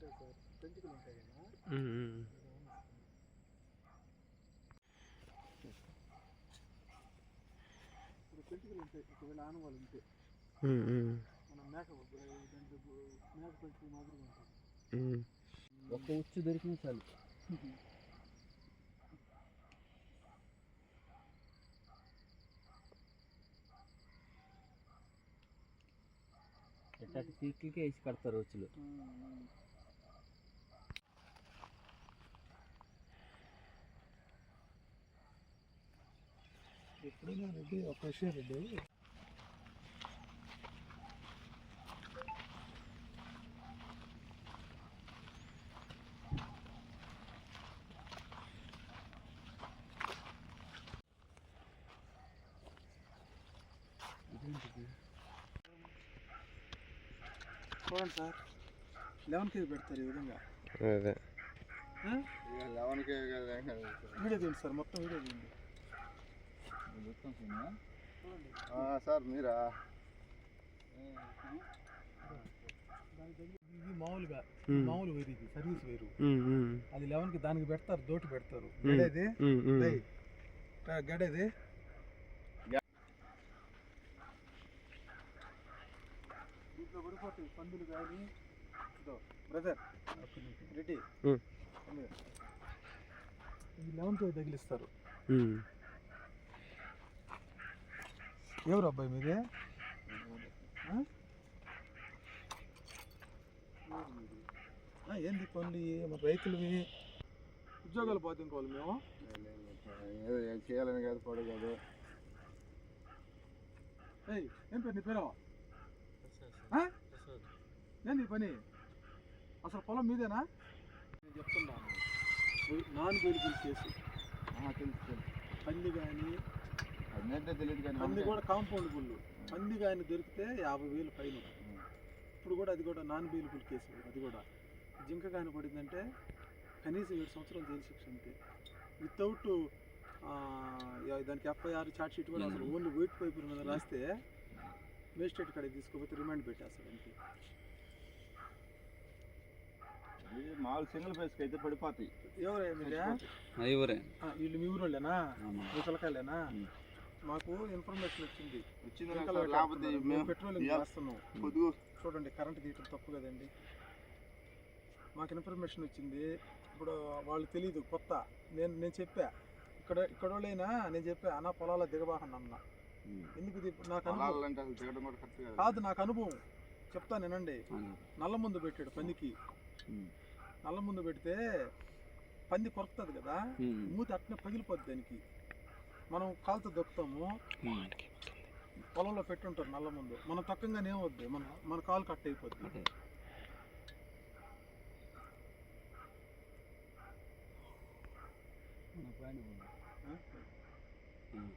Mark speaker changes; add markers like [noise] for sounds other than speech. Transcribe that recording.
Speaker 1: పెంచుకులు ఉంటాయి పెంచుకులు ఒకవేళ ఆనవాళ్ళు ఉంటే మనం మేక మేక పెంచుకుని మాదిరిగా ఉంటుంది.
Speaker 2: ఒక్క ఉచ్చు దొరికిన చాలు. [laughs] పీక్లకే వేసి కడతారు ఉచ్చులు.
Speaker 1: ఎప్పుడైనా రెడ్డి ఒక విషయం రెడ్డి చూడండి సార్. లెవెన్ కేజీ పెడతారు ఈ విధంగా.
Speaker 3: అదే.
Speaker 1: ఆ?
Speaker 2: లెవెన్కే
Speaker 1: వీడియో తీయండి సార్ మొత్తం వీడియో తీయండి. చూడండి
Speaker 2: సార్ మీరా?
Speaker 1: ఇది మామూలుగా. మామూలు వేరు ఇది సర్వీస్ వేరు. అది లెవెన్కి దానికి పెడతారు దోటి పెడతారు. గడేది? గడేది? దీంట్లో పడిపోతాయి పందులు కానీ బ్రదర్ రెడ్డి. ఇది లెవెన్కి తగిలిస్తారు. ఎవరు అబ్బాయి మీదే? ఆ, ఏంది ఇవి? మన రైతులవి. ఉద్యోగాలు పోతే ఇంకోవాలి మేము?
Speaker 2: ఏదో చేయాలని కాదు పడు కాదు.
Speaker 1: ఏం పేరు నీ పేరు? ఏంది పని? అసలు పొలం మీదేనా? నేను చెప్తున్నాను నాన్ బెయిలబుల్ కేసు.
Speaker 2: తెలుసు
Speaker 1: కానీ పంది కూడా కాంపౌండ్ గుళ్ళు. పంది కానీ దొరికితే యాభై వేలు ఫైన్ ఇప్పుడు కూడా అది కూడా నాన్ బెయిలబుల్ కేసు అది కూడా. జింక కానీ పడిందంటే కనీసం ఏడు సంవత్సరాలు జైలు శిక్ష అంతే. వితౌట్ దానికి ఎఫ్ఐఆర్ చార్ట్ షీట్ కూడా అసలు ఓన్లీ వెయిట్ పేపర్ మీద రాస్తే మేజిస్ట్రేట్ కాడికి తీసుకుపోతే రిమాండ్ పెట్టేస్తాడు అంతే.
Speaker 2: మామూలు సింగిల్ ఫేస్కి అయితే పడిపోతాయి.
Speaker 1: ఎవరే వీళ్ళు మీ ఊరోళ్ళేనా? మీ పిల్లకాయలేనా మాకు ఇన్ఫర్మేషన్ వచ్చింది.
Speaker 2: వచ్చింది
Speaker 1: పెట్రోలింగ్. చేస్తున్నాం చూడండి కరెంట్ తీయటం తప్పు కదండి. మాకు ఇన్ఫర్మేషన్ వచ్చింది. ఇప్పుడు వాళ్ళు తెలియదు కొత్త. నేను నేను చెప్పా. ఇక్కడ ఇక్కడ వాళ్ళైనా నేను చెప్పా అన్న పొలాల దిగబాహన్ అన్న. ఎందుకు నాకు అనుభవం. కాదు. నాకు అనుభవం. చెప్తా నేనండి. నల్ల ముందు పెట్టాడు పందికి. నల్ల ముందు పెడితే పంది కొరుకుతుంది కదా. మూతి అట్నే పగిలిపోద్ది దానికి. మనం కాలుతో దొక్కుతాము. పొలంలో పెట్టుంటారు నల్ల ముందు. మనం తక్కువగానే ఏమవుద్ది మన మన కాలు కట్ అయిపోద్ది. ఆ?